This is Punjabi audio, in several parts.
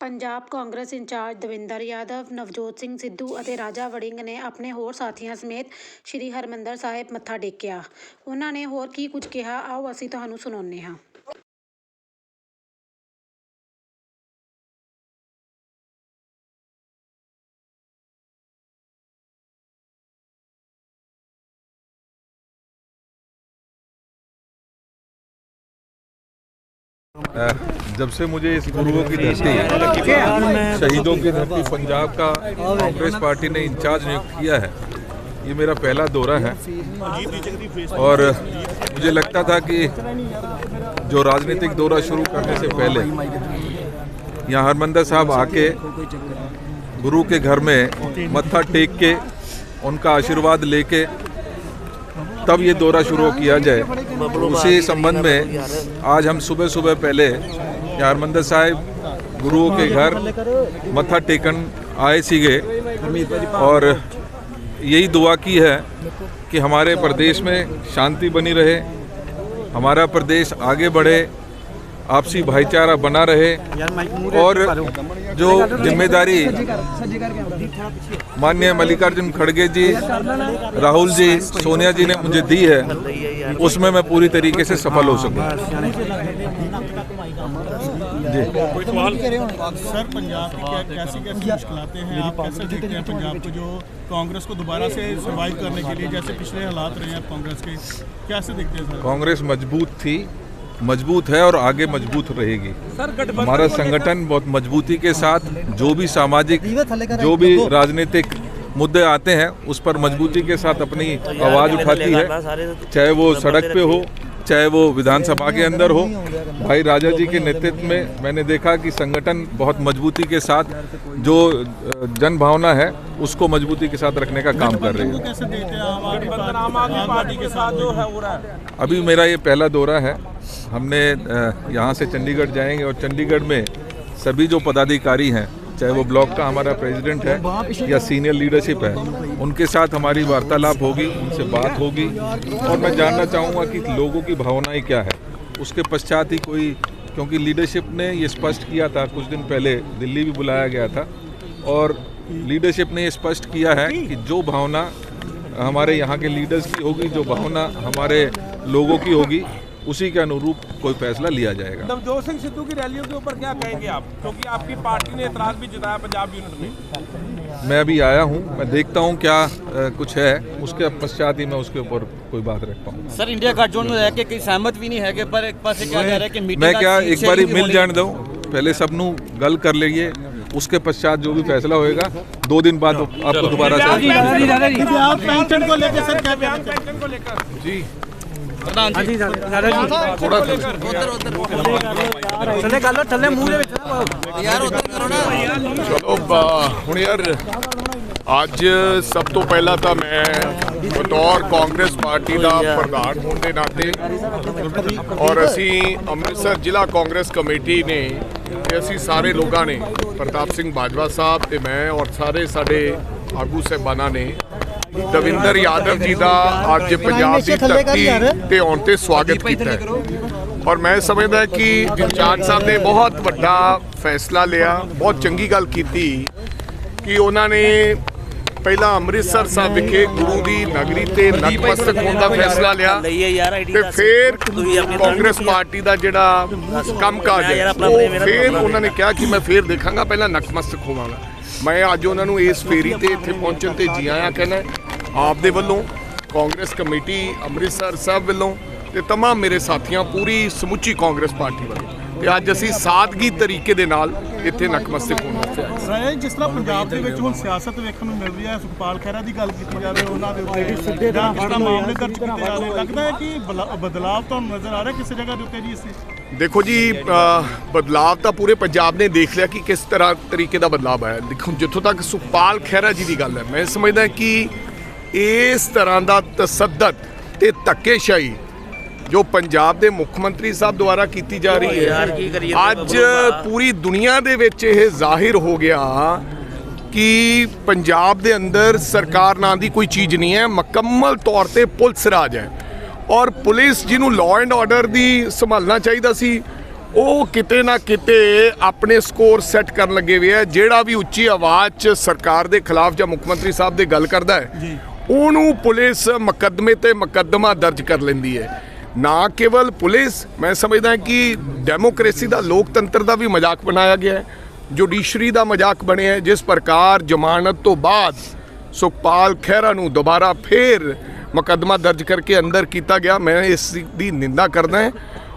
ਪੰਜਾਬ ਕਾਂਗਰਸ ਇੰਚਾਰਜ ਦਵਿੰਦਰ ਯਾਦਵ, ਨਵਜੋਤ ਸਿੰਘ ਸਿੱਧੂ ਅਤੇ ਰਾਜਾ ਵੜਿੰਗ ਨੇ ਆਪਣੇ ਹੋਰ ਸਾਥੀਆਂ ਸਮੇਤ ਸ੍ਰੀ ਹਰਿਮੰਦਰ ਸਾਹਿਬ ਮੱਥਾ ਟੇਕਿਆ। ਉਹਨਾਂ ਨੇ ਹੋਰ ਕੀ ਕੁਝ ਕਿਹਾ? ਆਓ ਅਸੀਂ ਤੁਹਾਨੂੰ ਸੁਣਾਉਂਦੇ ਹਾਂ। जब से मुझे इस गुरुओं की धरती, शहीदों की धरती, पंजाब का कांग्रेस पार्टी ने इंचार्ज नियुक्त किया है, ये मेरा पहला दौरा है। और मुझे लगता था कि जो राजनीतिक दौरा शुरू करने से पहले, यहाँ हरमंदर साहब आके गुरु के घर में मत्था टेक के उनका आशीर्वाद लेके तब ये दौरा शुरू किया जाए। उसी संबंध में आज हम सुबह सुबह पहले हरमंदर साहिब गुरुओं के घर मत्था टेकन आए सीगे और यही दुआ की है कि हमारे प्रदेश में शांति बनी रहे, हमारा प्रदेश आगे बढ़े आपसी भाईचारा बना रहे और जो ज़िम्मेदारी माननीय मल्लिकार्जुन खड़गे जी राहुल जी सोनिया जी ने मुझे दी है उसमें मैं पूरी तरीके से सफल हो सकूँ। सर पंजाब की क्या कैसी कैसी मुश्किलातें हैं? आप कैसे देखते हैं पंजाब को जो कांग्रेस को दोबारा से सर्वाइव करने के लिए जैसे पिछले हालात रहे हैं कांग्रेस के? कैसे देखते हैं सर? कांग्रेस मज़बूत थी मज़बूत है और आगे मज़बूत रहेगी। हमारा संगठन बहुत मजबूती के साथ जो भी सामाजिक जो भी राजनीतिक मुद्दे आते हैं उस पर मजबूती के साथ अपनी आवाज़ उठाती है। चाहे वो सड़क पे हो चाहे वो विधानसभा के अंदर हो। भाई राजा जी के नेतृत्व में मैंने देखा कि संगठन बहुत मजबूती के साथ जो जन भावना है उसको मजबूती के साथ रखने का काम कर रहा है। अभी मेरा ये पहला दौरा है। हमने यहाँ से चंडीगढ़ जाएँगे और चंडीगढ़ में सभी जो पदाधिकारी हैं, चाहे वो ब्लॉक का हमारा प्रेसिडेंट है या सीनियर लीडरशिप है, उनके साथ हमारी वार्तालाप होगी, उनसे बात होगी। और मैं जानना चाहूँगा कि लोगों की भावनाएँ क्या है? उसके पश्चात ही कोई, क्योंकि लीडरशिप ने ये स्पष्ट किया था, कुछ दिन पहले दिल्ली भी बुलाया गया था, और लीडरशिप ने ये स्पष्ट किया है कि जो भावना हमारे यहाँ के लीडर्स की होगी, जो भावना हमारे लोगों की होगी उसी के अनुरूप कोई फैसला लिया जाएगा। नवजोत सिंह सिद्धू की रैलियों के ऊपर क्या कहेंगे आप? क्योंकि तो आपकी पार्टी ने इतराज भी जताया पंजाब यूनिट में। मैं अभी आया हूँ मैं देखता हूँ क्या आ, कुछ है उसके पश्चात ही मैं उसके ऊपर कोई बात रख पाऊँ सर इंडिया गठजोड़ में रहकर कहीं सहमत भी नहीं है पर एक पास क्या कह रहा है कि मैं क्या एक बार मिल जान दो पहले सबनू गल कर लीजिए उसके पश्चात जो भी फैसला होएगा दो दिन बाद आपको दोबारा जी। ਪ੍ਰਧਾਨ ਜੀ। ਥੋੜਾ ਉਧਰ ਉਧਰ ਥੱਲੇ ਗੱਲ ਥੱਲੇ ਮੂੰਹ ਦੇ ਵਿੱਚ ਯਾਰ ਉਧਰ ਕਰੋ ਨਾ। ਚਲੋ ਹੁਣ ਯਾਰ ਅੱਜ ਸਭ ਤੋਂ ਪਹਿਲਾਂ ਤਾਂ ਮੈਂ ਬਤੌਰ ਕਾਂਗਰਸ ਪਾਰਟੀ ਦਾ ਪ੍ਰਧਾਨ ਹੋਣ ਦੇ ਨਾਤੇ ਔਰ ਅਸੀਂ ਅੰਮ੍ਰਿਤਸਰ ਜ਼ਿਲ੍ਹਾ ਕਾਂਗਰਸ ਕਮੇਟੀ ਨੇ ਤੇ ਅਸੀਂ ਸਾਰੇ ਲੋਕਾਂ ਨੇ ਪ੍ਰਤਾਪ ਸਿੰਘ ਬਾਜਵਾ ਸਾਹਿਬ ਤੇ ਮੈਂ ਔਰ ਸਾਰੇ ਸਾਡੇ ਆਗੂ ਸਹਿਬਾਨਾਂ ਨੇ ਦਵਿੰਦਰ ਯਾਦਵ ਜੀ ਦਾ ਅੱਜ ਪੰਜਾਬ ਦੀ ਧਰਤੀ ਤੇ ਆਉਣ ਤੇ ਸਵਾਗਤ ਕੀਤਾ ਹੈ। ਔਰ ਮੈਂ ਸਮਝਦਾ ਕਿ ਇੰਚਾਰਜ ਸਾਹਿਬ ਨੇ ਬਹੁਤ ਵੱਡਾ ਫੈਸਲਾ ਲਿਆ ਬਹੁਤ ਚੰਗੀ ਗੱਲ ਕੀਤੀ ਕਿ ਉਹਨਾਂ ਨੇ ਪਹਿਲਾਂ ਅੰਮ੍ਰਿਤਸਰ ਸਾਹਿਬ ਵਿਖੇ ਗੁਰੂ ਦੀ ਨਗਰੀ ਤੇ ਨਤਮਸਤਕ ਹੋਣ ਦਾ ਫੈਸਲਾ ਲਿਆ ਤੇ ਫਿਰ ਕਾਂਗਰਸ ਪਾਰਟੀ ਦਾ ਜਿਹੜਾ ਕੰਮਕਾਜ ਹੈ ਉਹ ਫਿਰ ਉਹਨਾਂ ਨੇ ਕਿਹਾ ਕਿ ਮੈਂ ਫਿਰ ਦੇਖਾਂਗਾ ਪਹਿਲਾਂ ਨਤਮਸਤਕ ਹੋਵਾਂਗਾ। ਮੈਂ ਅੱਜ ਉਹਨਾਂ ਨੂੰ ਇਸ ਫੇਰੀ ਤੇ ਇੱਥੇ ਪਹੁੰਚਣ ਤੇ ਜੀ ਆਇਆਂ ਕਹਿੰਦਾ ਆਪ ਦੇ ਵੱਲੋਂ ਕਾਂਗਰਸ ਕਮੇਟੀ ਅੰਮ੍ਰਿਤਸਰ ਸਾਹਿਬ ਵੱਲੋਂ ਤੇ तमाम ਮੇਰੇ ਸਾਥੀਆਂ ਪੂਰੀ ਸਮੁੱਚੀ ਕਾਂਗਰਸ ਪਾਰਟੀ ਵੱਲੋਂ ਤੇ ਅੱਜ ਅਸੀਂ ਸਾਦਗੀ ਤਰੀਕੇ ਦੇ ਨਾਲ ਇੱਥੇ ਨਤਮਸਤਕ ਹੋਣ ਵਾਸਤੇ ਆਏ ਹਾਂ। ਰਾਏ ਜਿਸ ਤਰ੍ਹਾਂ ਪੰਜਾਬ ਦੇ ਵਿੱਚ ਹੁਣ ਸਿਆਸਤ ਵੇਖਣ ਨੂੰ ਮਿਲ ਰਹੀ ਹੈ ਸੁਖਪਾਲ ਖਹਿਰਾ ਦੀ ਗੱਲ ਕੀਤੀ ਜਾਵੇ ਉਹਨਾਂ ਦੇ ਉੱਤੇ ਜਾਂ ਇਸ ਤਰ੍ਹਾਂ ਮਾਮਲੇ ਦਰਜ ਕੀਤੇ ਜਾ ਰਹੇ ਲੱਗਦਾ ਹੈ ਕਿ ਬਲਾ- ਬਦਲਾਵ ਤੁਹਾਨੂੰ ਨਜ਼ਰ ਆ ਰਿਹਾ ਕਿਸੇ ਜਗ੍ਹਾ ਦੇ ਉੱਤੇ ਜੀ ਇਸ ਦੇਖੋ ਜੀ ਅ, ਬਦਲਾਵ ਤਾਂ ਪੂਰੇ ਪੰਜਾਬ ਨੇ ਦੇਖ ਲਿਆ ਕਿ ਕਿਸ ਤਰ੍ਹਾਂ ਤਰੀਕੇ ਦਾ ਬਦਲਾਵ ਆਇਆ ਦੇਖੋ ਜਿੱਥੋਂ ਤੱਕ ਸੁਖਪਾਲ ਖਹਿਰਾ ਜੀ ਦੀ ਗੱਲ ਹੈ ਮੈਂ ਸਮਝਦਾ ਕਿ ਇਸ ਤਰ੍ਹਾਂ ਦਾ ਤਸੱਦਦ ਤੇ ਧੱਕੇਸ਼ਾਹੀ ਜੋ ਪੰਜਾਬ ਦੇ ਮੁੱਖ ਮੰਤਰੀ ਸਾਹਿਬ ਦੁਆਰਾ ਕੀਤੀ ਜਾ ਰਹੀ ਹੈ। ਅੱਜ ਪੂਰੀ ਦੁਨੀਆ ਦੇ ਵਿੱਚ ਇਹ ਜ਼ਾਹਿਰ ਹੋ ਗਿਆ ਕਿ ਪੰਜਾਬ ਦੇ ਅੰਦਰ ਸਰਕਾਰ ਨਾਂ ਦੀ ਕੋਈ ਚੀਜ਼ ਨਹੀਂ ਹੈ ਮੁਕੰਮਲ ਤੌਰ ਤੇ ਪੁਲਿਸ ਰਾਜ ਹੈ। ਔਰ ਪੁਲਿਸ ਜਿਹਨੂੰ ਲਾਅ ਐਂਡ ਆਰਡਰ ਦੀ ਸੰਭਾਲਣਾ ਚਾਹੀਦਾ ਸੀ ਉਹ ਕਿਤੇ ਨਾ ਕਿਤੇ ਆਪਣੇ ਸਕੋਰ ਸੈੱਟ ਕਰਨ ਲੱਗੇ ਹੋਏ ਆ। ਜਿਹੜਾ ਵੀ ਉੱਚੀ ਆਵਾਜ਼ 'ਚ ਸਰਕਾਰ ਦੇ ਖਿਲਾਫ ਜਾਂ ਮੁੱਖ ਮੰਤਰੀ ਸਾਹਿਬ ਦੇ ਗੱਲ ਕਰਦਾ ਹੈ ਉਹਨੂੰ ਪੁਲਿਸ ਮੁਕੱਦਮੇ ਤੇ ਮੁਕੱਦਮਾ ਦਰਜ ਕਰ ਲੈਂਦੀ ਹੈ ਨਾ ਕੇਵਲ ਪੁਲਿਸ ਮੈਂ ਸਮਝਦਾ ਕਿ ਡੈਮੋਕ੍ਰੇਸੀ ਦਾ ਲੋਕਤੰਤਰ ਦਾ ਵੀ ਮਜ਼ਾਕ ਬਣਾਇਆ ਗਿਆ ਹੈ ਜੁਡੀਸ਼ਰੀ ਦਾ ਮਜ਼ਾਕ ਬਣਿਆ ਹੈ ਜਿਸ ਪ੍ਰਕਾਰ ਜ਼ਮਾਨਤ ਤੋਂ ਬਾਅਦ ਸੁਖਪਾਲ ਖਹਿਰਾ ਨੂੰ ਦੁਬਾਰਾ ਫੇਰ ਮੁਕੱਦਮਾ ਦਰਜ ਕਰਕੇ ਅੰਦਰ ਕੀਤਾ ਗਿਆ ਮੈਂ ਇਸ ਦੀ ਨਿੰਦਾ ਕਰਦਾ ਹਾਂ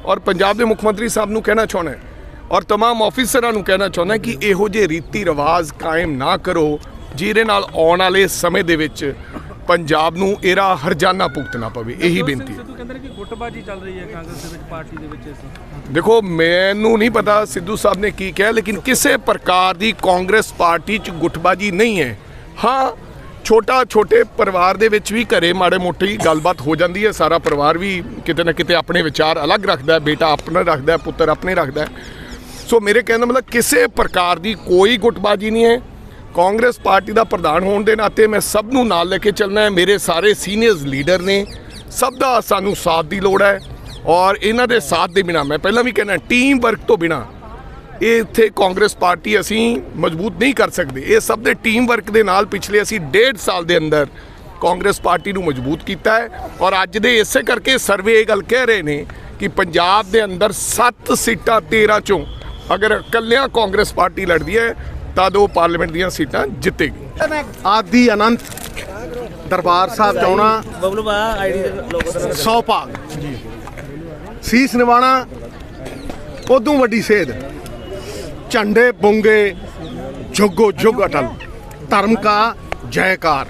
ਔਰ ਪੰਜਾਬ ਦੇ ਮੁੱਖ ਮੰਤਰੀ ਸਾਹਿਬ ਨੂੰ ਕਹਿਣਾ ਚਾਹੁੰਦਾ ਹਾਂ ਔਰ तमाम ਆਫੀਸਰਾਂ ਨੂੰ ਕਹਿਣਾ ਚਾਹੁੰਦਾ ਕਿ ਇਹੋ ਜਿਹੇ ਰੀਤੀ ਰਿਵਾਜ ਕਾਇਮ ਨਾ ਕਰੋ ਜਿਹਦੇ ਨਾਲ ਆਉਣ ਵਾਲੇ ਸਮੇਂ ਦੇ ਵਿੱਚ ਪੰਜਾਬ ਨੂੰ ਇਹਦਾ ਹਰਜਾਨਾ ਭੁਗਤਣਾ ਪਵੇ ਇਹੀ ਬੇਨਤੀ ਹੈ। ਸਿੱਧੂ ਕਹਿੰਦੇ ਨੇ ਕਿ ਗੁੱਟਬਾਜੀ ਚੱਲ ਰਹੀ ਹੈ ਕਾਂਗਰਸ ਦੇ ਵਿੱਚ ਪਾਰਟੀ ਦੇ ਵਿੱਚ ਇਸ ਦੇਖੋ ਮੈਨੂੰ ਨਹੀਂ ਪਤਾ ਸਿੱਧੂ ਸਾਹਿਬ ਨੇ ਕੀ ਕਿਹਾ ਲੇਕਿਨ ਕਿਸੇ ਪ੍ਰਕਾਰ ਦੀ ਕਾਂਗਰਸ ਪਾਰਟੀ 'ਚ ਗੁੱਟਬਾਜੀ ਨਹੀਂ ਹੈ। ਹਾਂ ਛੋਟਾ ਛੋਟੇ ਪਰਿਵਾਰ ਦੇ ਵਿੱਚ ਵੀ ਘਰੇ ਮਾੜੇ ਮੋਟੀ ਗੱਲਬਾਤ ਹੋ ਜਾਂਦੀ ਹੈ ਸਾਰਾ ਪਰਿਵਾਰ ਵੀ ਕਿਤੇ ਨਾ ਕਿਤੇ ਆਪਣੇ ਵਿਚਾਰ ਅਲੱਗ ਰੱਖਦਾ ਬੇਟਾ ਆਪਣਾ ਰੱਖਦਾ ਪੁੱਤਰ ਆਪਣੇ ਰੱਖਦਾ ਸੋ ਮੇਰੇ ਕਹਿਣ ਦਾ ਮਤਲਬ ਕਿਸੇ ਪ੍ਰਕਾਰ ਦੀ ਕੋਈ ਗੁੱਟਬਾਜੀ ਨਹੀਂ ਹੈ। ਕਾਂਗਰਸ ਪਾਰਟੀ ਦਾ ਪ੍ਰਧਾਨ ਹੋਣ ਦੇ ਨਾਤੇ ਮੈਂ ਸਭ ਨੂੰ ਨਾਲ ਲੈ ਕੇ ਚੱਲਣਾ ਹੈ। ਮੇਰੇ ਸਾਰੇ ਸੀਨੀਅਰਸ ਲੀਡਰ ਨੇ, ਸਭ ਦਾ ਸਾਨੂੰ ਸਾਥ ਦੀ ਲੋੜ ਹੈ ਔਰ ਇਹਨਾਂ ਦੇ ਸਾਥ ਦੇ ਬਿਨਾ, ਮੈਂ ਪਹਿਲਾਂ ਵੀ ਕਹਿਣਾ ਟੀਮ ਵਰਕ ਤੋਂ ਬਿਨਾ ਇਹ ਇੱਥੇ ਕਾਂਗਰਸ ਪਾਰਟੀ ਅਸੀਂ ਮਜ਼ਬੂਤ ਨਹੀਂ ਕਰ ਸਕਦੇ। ਇਹ ਸਭ ਦੇ ਟੀਮ ਵਰਕ ਦੇ ਨਾਲ ਪਿਛਲੇ ਅਸੀਂ ਡੇਢ ਸਾਲ ਦੇ ਅੰਦਰ ਕਾਂਗਰਸ ਪਾਰਟੀ ਨੂੰ ਮਜ਼ਬੂਤ ਕੀਤਾ ਹੈ ਔਰ ਅੱਜ ਦੇ ਇਸੇ ਕਰਕੇ ਸਰਵੇ ਇਹ ਗੱਲ ਕਹਿ ਰਹੇ ਨੇ ਕਿ ਪੰਜਾਬ ਦੇ ਅੰਦਰ 7 ਸੀਟਾਂ 13 ਚੋਂ ਅਗਰ ਇਕੱਲਿਆਂ ਕਾਂਗਰਸ ਪਾਰਟੀ ਲੜਦੀ ਹੈ ਤਦ ਉਹ ਪਾਰਲੀਮੈਂਟ ਦੀਆਂ ਸੀਟਾਂ ਜਿੱਤੇ ਜਿੱਤੇਗੀ। ਆਦੀ ਅਨੰਤ ਦਰਬਾਰ ਸਾਹਿਬ ਜਾਉਣਾ ਬਬਲੂ ਬਾ ਆਈਡੀ ਦੇ ਲੋਗੋ ਦਾ ਸੌ ਭਾਗ ਜੀ ਸੀਸ ਨਿਵਾਣਾ, ਉਦੋਂ ਵੱਡੀ ਸੇਧ। ਝੰਡੇ ਬੁੰਗੇ, ਜੁਗੋ ਜੁਗ ਅਟਲ। ਧਰਮ ਕਾ ਜੈਕਾਰ।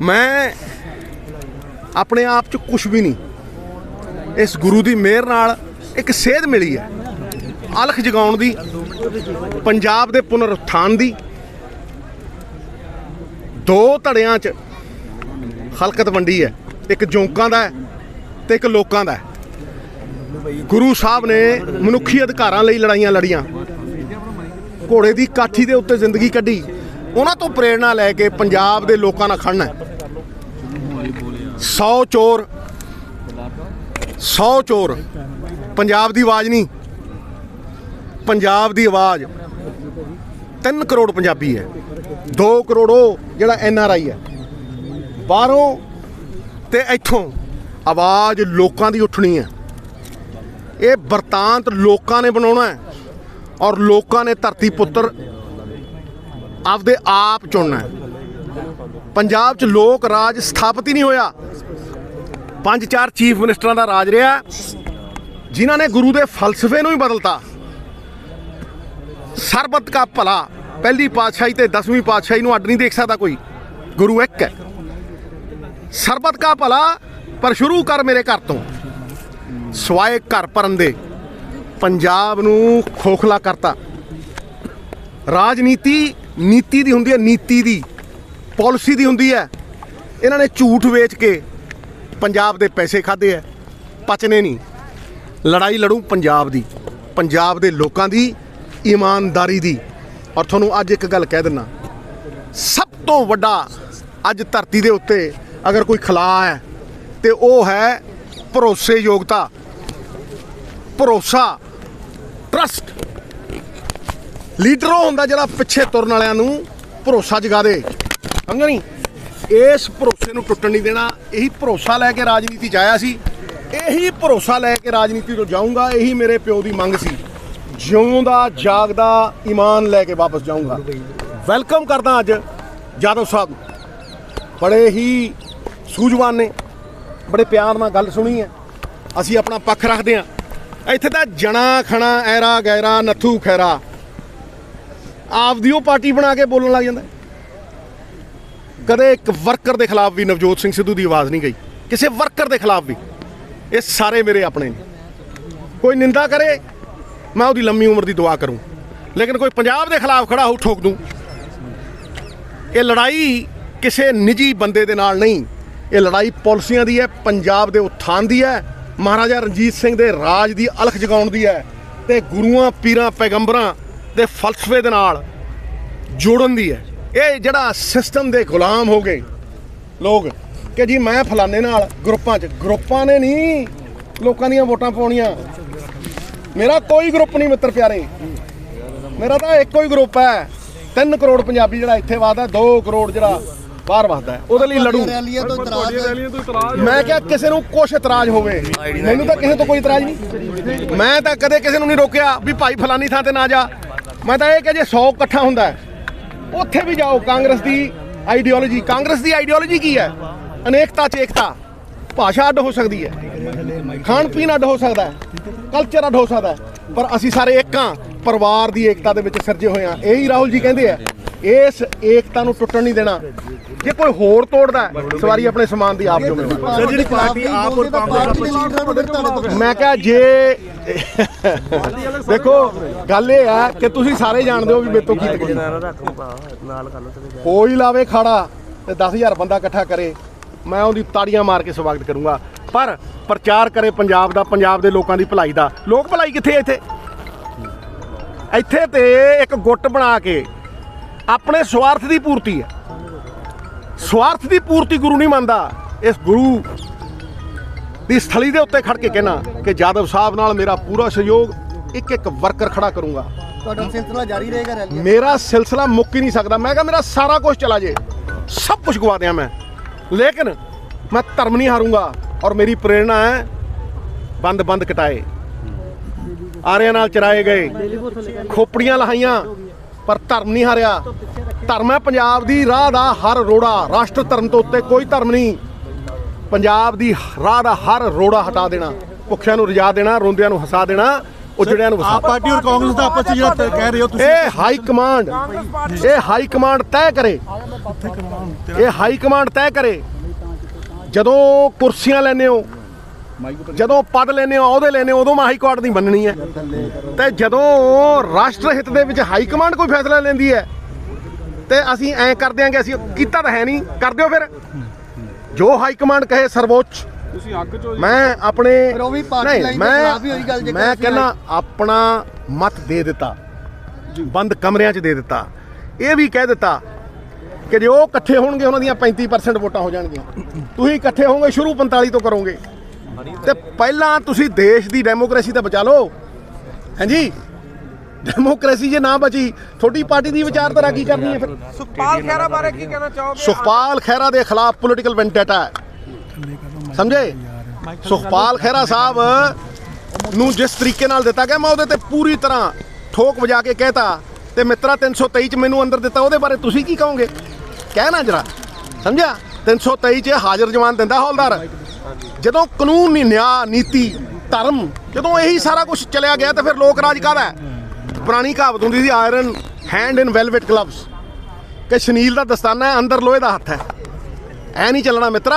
ਮੈਂ ਆਪਣੇ ਆਪ ਚ ਕੁਝ ਵੀ ਨਹੀਂ। ਇਸ ਗੁਰੂ ਦੀ ਮਿਹਰ ਨਾਲ ਇੱਕ ਸੇਧ ਮਿਲੀ ਹੈ। ਅਲਖ ਜਗਾਉਣ ਦੀ ਪੰਜਾਬ ਦੇ ਪੁਨਰ ਉਥਾਨ ਦੀ ਦੋ ਧੜਿਆਂ 'ਚ ਹਲਕਤ ਵੰਡੀ ਹੈ। ਇੱਕ ਜੋਂਕਾਂ ਦਾ ਹੈ ਤੇ ਇੱਕ ਲੋਕਾਂ ਦਾ ਗੁਰੂ ਸਾਹਿਬ ਨੇ ਮਨੁੱਖੀ ਅਧਿਕਾਰਾਂ ਲਈ ਲੜਾਈਆਂ ਲੜੀਆਂ। ਘੋੜੇ ਦੀ ਕਾਠੀ ਦੇ ਉੱਤੇ ਜ਼ਿੰਦਗੀ ਕੱਢੀ। ਉਹਨਾਂ ਤੋਂ ਪ੍ਰੇਰਣਾ ਲੈ ਕੇ ਪੰਜਾਬ ਦੇ ਲੋਕਾਂ ਨਾਲ ਖੜਨਾ ਹੈ। 100 ਚੋਰ 100 ਚੋਰ। ਪੰਜਾਬ ਦੀ ਆਵਾਜ਼ ਨਹੀਂ। ਪੰਜਾਬ ਦੀ ਆਵਾਜ਼ 3 ਕਰੋੜ ਪੰਜਾਬੀ ਹੈ। 2 ਕਰੋੜ ਉਹ ਜਿਹੜਾ ਐਨ ਆਰ ਆਈ ਹੈ। ਬਾਹਰੋਂ ਤੇ ਇੱਥੋਂ ਆਵਾਜ਼ ਲੋਕਾਂ ਦੀ ਉੱਠਣੀ ਹੈ। ਇਹ ਵਰਤਾਂਤ ਲੋਕਾਂ ਨੇ ਬਣਾਉਣਾ ਹੈ ਔਰ ਲੋਕਾਂ ਨੇ ਧਰਤੀ ਪੁੱਤਰ ਆਪਦੇ ਆਪ ਚੁਣਨਾ ਹੈ। ਪੰਜਾਬ 'ਚ ਲੋਕ ਰਾਜ ਸਥਾਪਿਤ ਹੀ ਨਹੀਂ ਹੋਇਆ। ਪੰਜ ਚਾਰ ਚੀਫ ਮਿਨਿਸਟਰਾਂ ਦਾ ਰਾਜ ਰਿਹਾ। ਜਿਨ੍ਹਾਂ ਨੇ ਗੁਰੂ ਦੇ ਫਲਸਫੇ ਨੂੰ ਹੀ ਬਦਲਤਾ। ਸਰਬਤ ਕਾ ਭਲਾ। ਪਹਿਲੀ ਪਾਤਸ਼ਾਹੀ ਤੇ 10ਵੀਂ ਪਾਤਸ਼ਾਹੀ ਨੂੰ ਅੱਡ ਨਹੀਂ ਦੇਖ ਸਕਦਾ ਕੋਈ। ਗੁਰੂ ਇੱਕ ਹੈ। ਸਰਬਤ ਕਾ ਭਲਾ, ਪਰ ਸ਼ੁਰੂ ਕਰ ਮੇਰੇ ਘਰ ਤੋਂ। ਸਵਾਏ ਘਰ ਪਰੰਦੇ। ਪੰਜਾਬ ਨੂੰ ਖੋਖਲਾ ਕਰਤਾ। ਰਾਜਨੀਤੀ ਨੀਤੀ ਦੀ ਹੁੰਦੀ ਹੈ, ਨੀਤੀ ਦੀ। ਪਾਲਿਸੀ ਦੀ ਹੁੰਦੀ ਹੈ। ਇਹਨਾਂ ਨੇ ਝੂਠ ਵੇਚ ਕੇ ਪੰਜਾਬ ਦੇ ਪੈਸੇ ਖਾਦੇ ਐ ਪਚਨੇ ਨਹੀਂ। ਲੜਾਈ ਲੜੂ ਪੰਜਾਬ ਦੀ। ਪੰਜਾਬ ਦੇ ਲੋਕਾਂ ਦੀ। ਇਮਾਨਦਾਰੀ ਦੀ। ਔਰ ਤੁਹਾਨੂੰ ਅੱਜ ਇੱਕ ਗੱਲ ਕਹਿ ਦਿੰਨਾ ਸਭ ਤੋਂ ਵੱਡਾ ਅੱਜ ਧਰਤੀ ਦੇ ਉੱਤੇ ਅਗਰ ਕੋਈ ਖਲਾ ਹੈ, ਤੇ ਉਹ ਹੈ ਭਰੋਸੇਯੋਗਤਾ। ਭਰੋਸਾ ਟਰਸਟ ਲੀਡਰ ਉਹ ਹੁੰਦਾ ਜਿਹੜਾ ਪਿੱਛੇ ਤੁਰਨ ਵਾਲਿਆਂ ਨੂੰ ਭਰੋਸਾ ਜਗਾ ਦੇ। ਸਮਝ ਨਹੀਂ? ਇਸ ਭਰੋਸੇ ਨੂੰ ਟੁੱਟਣ ਨਹੀਂ ਦੇਣਾ। ਇਹੀ ਭਰੋਸਾ ਲੈ ਕੇ ਰਾਜਨੀਤੀ 'ਚ ਆਇਆ ਸੀ। ਇਹੀ ਭਰੋਸਾ ਲੈ ਕੇ ਰਾਜਨੀਤੀ ਤੋਂ ਜਾਊਂਗਾ। ਇਹੀ ਮੇਰੇ ਪਿਓ ਦੀ ਮੰਗ ਸੀ। ਜਿਉਂਦਾ, ਜਾਗਦਾ, ਈਮਾਨ ਲੈ ਕੇ ਵਾਪਸ ਜਾਊਂਗਾ। ਵੈਲਕਮ ਕਰਦਾ ਅੱਜ ਜਾਦਵ ਸਾਹਿਬ ਬੜੇ ਹੀ ਸੂਝਵਾਨ ਨੇ, ਬੜੇ ਪਿਆਰ ਨਾਲ ਗੱਲ ਸੁਣੀ ਹੈ। ਅਸੀਂ ਆਪਣਾ ਪੱਖ ਰੱਖਦੇ ਹਾਂ। ਇੱਥੇ ਤਾਂ ਜਣਾ ਖਣਾ, ਐਰਾ ਗੈਰਾ, ਨੱਥੂ ਖੈਰਾ। ਆਪਦੀ ਉਹ ਪਾਰਟੀ ਬਣਾ ਕੇ ਬੋਲਣ ਲੱਗ ਜਾਂਦਾ। ਕਦੇ ਇੱਕ ਵਰਕਰ ਦੇ ਖਿਲਾਫ ਵੀ ਨਵਜੋਤ ਸਿੰਘ ਸਿੱਧੂ ਦੀ ਆਵਾਜ਼ ਨਹੀਂ ਗਈ। ਕਿਸੇ ਵਰਕਰ ਦੇ ਖਿਲਾਫ ਵੀ। ਇਹ ਸਾਰੇ ਮੇਰੇ ਆਪਣੇ ਨੇ। ਕੋਈ ਨਿੰਦਾ ਕਰੇ ਮੈਂ ਉਹਦੀ ਲੰਮੀ ਉਮਰ ਦੀ ਦੁਆ ਕਰੂੰ। ਲੇਕਿਨ ਕੋਈ ਪੰਜਾਬ ਦੇ ਖਿਲਾਫ ਖੜਾ ਹੋ ਠੋਕ ਦੂੰ। ਇਹ ਲੜਾਈ ਕਿਸੇ ਨਿੱਜੀ ਬੰਦੇ ਦੇ ਨਾਲ ਨਹੀਂ। ਇਹ ਲੜਾਈ ਪਾਲਿਸੀਆਂ ਦੀ ਹੈ, ਪੰਜਾਬ ਦੇ ਉਥਾਨ ਦੀ ਹੈ, ਮਹਾਰਾਜਾ ਰਣਜੀਤ ਸਿੰਘ ਦੇ ਰਾਜ ਦੀ ਅਲਖ ਜਗਾਉਣ ਦੀ ਹੈ ਤੇ ਗੁਰੂਆਂ, ਪੀਰਾਂ, ਪੈਗੰਬਰਾਂ ਦੇ ਫਲਸਫੇ ਦੇ ਨਾਲ ਜੋੜਨ ਦੀ ਹੈ। ਇਹ ਜਿਹੜਾ ਸਿਸਟਮ ਦੇ ਗੁਲਾਮ ਹੋ ਗਏ ਲੋਕ ਕਿ ਜੀ ਮੈਂ ਫਲਾਣੇ ਨਾਲ ਗਰੁੱਪਾਂ 'ਚ, ਗਰੁੱਪਾਂ ਨੇ ਨਹੀਂ, ਲੋਕਾਂ ਦੀਆਂ ਵੋਟਾਂ ਪਾਉਣੀਆਂ। ਮੇਰਾ ਕੋਈ ਗਰੁੱਪ ਨਹੀਂ ਮਿੱਤਰ ਪਿਆਰੇ। ਮੇਰਾ ਤਾਂ ਇੱਕੋ ਹੀ ਗਰੁੱਪ ਹੈ। 3 ਕਰੋੜ ਪੰਜਾਬੀ ਜਿਹੜਾ ਇੱਥੇ ਵਸਦਾ 2 ਕਰੋੜ ਜਿਹੜਾ ਬਾਹਰ ਵਸਦਾ ਹੈ। ਉਹਦੇ ਲਈ ਲੜੂ। ਮੈਂ ਕਿਹਾ ਕਿਸੇ ਨੂੰ ਕੁਛ ਇਤਰਾਜ਼ ਹੋਵੇ। ਮੈਨੂੰ ਤਾਂ ਕਿਸੇ ਤੋਂ ਕੋਈ ਇਤਰਾਜ਼ ਨਹੀਂ। ਮੈਂ ਤਾਂ ਕਦੇ ਕਿਸੇ ਨੂੰ ਨਹੀਂ ਰੋਕਿਆ ਵੀ ਭਾਈ ਫਲਾਨੀ ਥਾਂ ਤੇ ਨਾ ਜਾ। ਮੈਂ ਤਾਂ ਇਹ ਕਿ ਜੇ 100 ਇਕੱਠਾ ਹੁੰਦਾ ਉੱਥੇ ਵੀ ਜਾਓ। ਕਾਂਗਰਸ ਦੀ ਆਈਡੀਓਲੋਜੀ ਕਾਂਗਰਸ ਦੀ ਆਈਡੀਓਲੋਜੀ ਕੀ ਹੈ? ਅਨੇਕਤਾ ਚ ਏਕਤਾ। ਭਾਸ਼ਾ ਅੱਡ ਹੋ ਸਕਦੀ ਹੈ। ਖਾਣ ਪੀਣ ਅੱਡ ਹੋ ਸਕਦਾ ਹੈ। ਕਲਚਰ ਅੱਡ ਹੋ ਸਕਦਾ ਹੈ। ਪਰ ਅਸੀਂ ਸਾਰੇ ਇੱਕ ਹਾਂ। ਪਰਿਵਾਰ ਦੀ ਏਕਤਾ ਦੇ ਵਿੱਚ ਸਿਰਜੇ ਹੋਏ ਹਾਂ। ਇਹੀ ਰਾਹੁਲ ਜੀ ਕਹਿੰਦੇ ਆ ਇਸ ਏਕਤਾ ਨੂੰ ਟੁੱਟਣ ਨਹੀਂ ਦੇਣਾ। ਜੇ ਕੋਈ ਹੋਰ ਤੋੜਦਾ ਹੈ, ਸਵਾਰੀ ਆਪਣੇ ਸਮਾਨ ਦੀ ਆਪ ਜ਼ਿੰਮੇਵਾਰ ਸਰ ਜਿਹੜੀ ਪਾਰਟੀ ਆਪ ਔਰ ਕਾਂਗਰਸ ਆਪਸ ਮੈਂ ਕਿਹਾ ਜੇ ਦੇਖੋ ਗੱਲ ਇਹ ਹੈ ਕਿ ਤੁਸੀਂ ਸਾਰੇ ਜਾਣਦੇ ਹੋ ਵੀ ਮੇਰੇ ਤੋਂ ਕੀ ਤਕਲੀਫ। ਕੋਈ ਲਾਵੇ ਖਾੜਾ ਤੇ 10000 ਬੰਦਾ ਇਕੱਠਾ ਕਰੇ। ਮੈਂ ਉਹਦੀ ਤਾੜੀਆਂ ਮਾਰ ਕੇ ਸਵਾਗਤ ਕਰੂੰਗਾ। ਪਰ ਪ੍ਰਚਾਰ ਕਰੇ ਪੰਜਾਬ ਦਾ ਪੰਜਾਬ ਦੇ ਲੋਕਾਂ ਦੀ ਭਲਾਈ ਦਾ। ਲੋਕ ਭਲਾਈ ਕਿੱਥੇ ਹੈ ਇੱਥੇ? ਇੱਥੇ ਤੇ ਇੱਕ ਗੁੱਟ ਬਣਾ ਕੇ ਆਪਣੇ ਸਵਾਰਥ ਦੀ ਪੂਰਤੀ ਹੈ ਸਵਾਰਥ ਦੀ ਪੂਰਤੀ ਗੁਰੂ ਨਹੀਂ ਮੰਨਦਾ। ਇਸ ਗੁਰੂ ਦੀ ਸਥਲੀ ਦੇ ਉੱਤੇ ਖੜ ਕੇ ਕਹਿਣਾ ਕਿ ਜਾਦਵ ਸਾਹਿਬ ਨਾਲ ਮੇਰਾ ਪੂਰਾ ਸਹਿਯੋਗ ਇੱਕ ਇੱਕ ਵਰਕਰ ਖੜਾ ਕਰੂੰਗਾ। ਤੁਹਾਡਾ ਸਿਲਸਿਲਾ ਜਾਰੀ ਰਹੇਗਾ ਰੈਲੀ ਮੇਰਾ ਸਿਲਸਿਲਾ ਮੁੱਕ ਹੀ ਨਹੀਂ ਸਕਦਾ। ਮੈਂ ਕਿਹਾ ਮੇਰਾ ਸਾਰਾ ਕੁਝ ਚਲਾ ਜੇ। ਸਭ ਕੁਝ ਗਵਾ ਦਿਆਂ ਮੈਂ। ਲੇਕਿਨ ਮੈਂ ਧਰਮ ਨਹੀਂ ਹਾਰੂੰਗਾ ਔਰ ਮੇਰੀ ਪ੍ਰੇਰਣਾ ਹੈ ਬੰਦ ਬੰਦ ਕਟਾਏ ਆਰਿਆਂ ਨਾਲ ਚਰਾਏ ਗਏ ਖੋਪੜੀਆਂ ਲਹਾਈਆਂ ਪਰ ਧਰਮ ਨਹੀਂ ਹਾਰਿਆ ਧਰਮ ਹੈ ਪੰਜਾਬ ਦੀ ਰਾਹ ਦਾ ਹਰ ਰੋੜਾ ਰਾਸ਼ਟਰ ਧਰਮ ਤੋਂ ਉੱਤੇ ਕੋਈ ਧਰਮ ਨਹੀਂ ਪੰਜਾਬ ਦੀ ਰਾਹ ਦਾ ਹਰ ਰੋੜਾ ਹਟਾ ਦੇਣਾ ਭੁੱਖਿਆਂ ਨੂੰ ਰਜਾ ਦੇਣਾ ਰੋਂਦਿਆਂ ਨੂੰ ਹਸਾ ਦੇਣਾ ਉਜੜਿਆਂ ਨੂੰ ਵਸਾ ਆਪ ਪਾਰਟੀ ਔਰ ਕਾਂਗਰਸ ਦਾ ਆਪਸ ਵਿੱਚ ਜਿਹੜਾ ਕਹਿ ਰਹੇ ਹੋ ਤੁਸੀਂ। ਇਹ ਹਾਈ ਕਮਾਂਡ ਇਹ ਹਾਈ ਕਮਾਂਡ ਤੈਅ ਕਰੇ। ਇਹ ਹਾਈ ਕਮਾਂਡ ਤੈਅ ਕਰੇ। ਜਦੋਂ ਕੁਰਸੀਆਂ ਲੈਨੇ ਹੋ ਜਦੋਂ ਪਦ ਲੈਨੇ ਹੋ ਅਹੁਦੇ ਲੈਨੇ ਹੋ ਉਦੋਂ ਮੈਂ ਹਾਈ ਕੋਰਟ ਦੀ ਮੰਨਣੀ ਹੈ। ਤੇ ਜਦੋਂ ਰਾਸ਼ਟਰ ਹਿੱਤ ਦੇ ਵਿੱਚ ਹਾਈ ਕਮਾਂਡ ਕੋਈ ਫੈਸਲਾ ਲੈਂਦੀ ਹੈ ਤੇ ਅਸੀਂ ਐਂ ਕਰ ਦਿਆਂਗੇ ਅਸੀਂ ਕੀਤਾ ਤਾਂ ਹੈ ਨਹੀਂ। ਕਰ ਦਿਓ ਫਿਰ? ਜੋ ਹਾਈ ਕਮਾਂਡ ਕਹੇ ਸਰਵੋੱਚ। ਮੈਂ ਆਪਣੇ ਪਰ ਉਹ ਵੀ ਪਾਰਟੀ ਨਹੀਂ, ਲਾਈਨ ਦੇ ਮੈਂ ਖਿਲਾਫ ਹੀ ਹੋਈ ਗੱਲ ਜੇਕਰ ਮੈਂ ਅਸੀਂ ਕਹਿੰਦਾ ਆਪਣਾ ਮਤ ਦੇ ਦਿੱਤਾ। ਬੰਦ ਕਮਰਿਆਂ 'ਚ ਦੇ ਦਿੱਤਾ। ਇਹ ਵੀ ਕਹਿ ਦਿੱਤਾ ਕਿ ਜੇ ਉਹ ਇਕੱਠੇ ਹੋਣਗੇ ਉਹਨਾਂ ਦੀਆਂ 35% ਵੋਟਾਂ ਹੋ ਜਾਣਗੀਆਂ। ਤੁਸੀਂ ਇਕੱਠੇ ਹੋਵੋਗੇ ਸ਼ੁਰੂ 45 ਤੋਂ ਕਰੋਗੇ। ਤੇ ਪਹਿਲਾਂ ਤੁਸੀਂ ਦੇਸ਼ ਦੀ ਡੈਮੋਕ੍ਰੇਸੀ ਤਾਂ ਬਚਾ ਲਓ। ਹਾਂਜੀ? ਡੈਮੋਕ੍ਰੇਸੀ ਜੇ ਨਾ ਬਚੀ ਤੁਹਾਡੀ ਪਾਰਟੀ ਦੀ ਵਿਚਾਰਧਾਰਾ ਕੀ ਕਰਨੀ ਹੈ ਫਿਰ? ਸੁਖਪਾਲ ਖਹਿਰਾ ਬਾਰੇ ਕੀ ਕਹਿਣਾ ਚਾਹੋਗੇ? ਸੁਖਪਾਲ ਖਹਿਰਾ ਦੇ ਖਿਲਾਫ ਪੋਲੀਟੀਕਲ ਵੈਂਡੇਟਾ ਹੈ। ਸਮਝੇ? ਸੁਖਪਾਲ ਖਹਿਰਾ ਸਾਹਿਬ ਨੂੰ ਜਿਸ ਤਰੀਕੇ ਨਾਲ ਦਿੱਤਾ ਗਿਆ ਮੈਂ ਉਹਦੇ ਤੇ ਪੂਰੀ ਤਰ੍ਹਾਂ ਠੋਕ ਵਜਾ ਕੇ ਕਹਿਤਾ ਤੇ ਮਿੱਤਰਾ 323 ਚ ਮੈਨੂੰ ਅੰਦਰ ਦਿੱਤਾ ਉਹਦੇ ਬਾਰੇ ਤੁਸੀਂ ਕੀ ਕਹੋਗੇ? ਕਹਿਣਾ ਜਰਾ। ਸਮਝਿਆ? 323 ਚ ਹਾਜ਼ਰ ਜਵਾਨ ਦਿੰਦਾ ਹੌਲਦਾਰ। ਜਦੋਂ ਕਾਨੂੰਨ ਨਹੀਂ ਨਿਆਂ ਨੀਤੀ ਧਰਮ ਜਦੋਂ ਇਹੀ ਸਾਰਾ ਕੁਝ ਚਲਿਆ ਗਿਆ ਤਾਂ ਫਿਰ ਲੋਕ ਰਾਜ ਕਾਹਦਾ ਪੁਰਾਣੀ ਕਹਾਵਤ ਹੁੰਦੀ ਸੀ iron hand in velvet gloves ਕਿ ਸ਼ਨੀਲ ਦਾ ਦਸਤਾਨਾ ਹੈ ਅੰਦਰ ਲੋਹੇ ਦਾ ਹੱਥ ਹੈ। ਐ ਨਹੀਂ ਚੱਲਣਾ ਮਿੱਤਰਾ।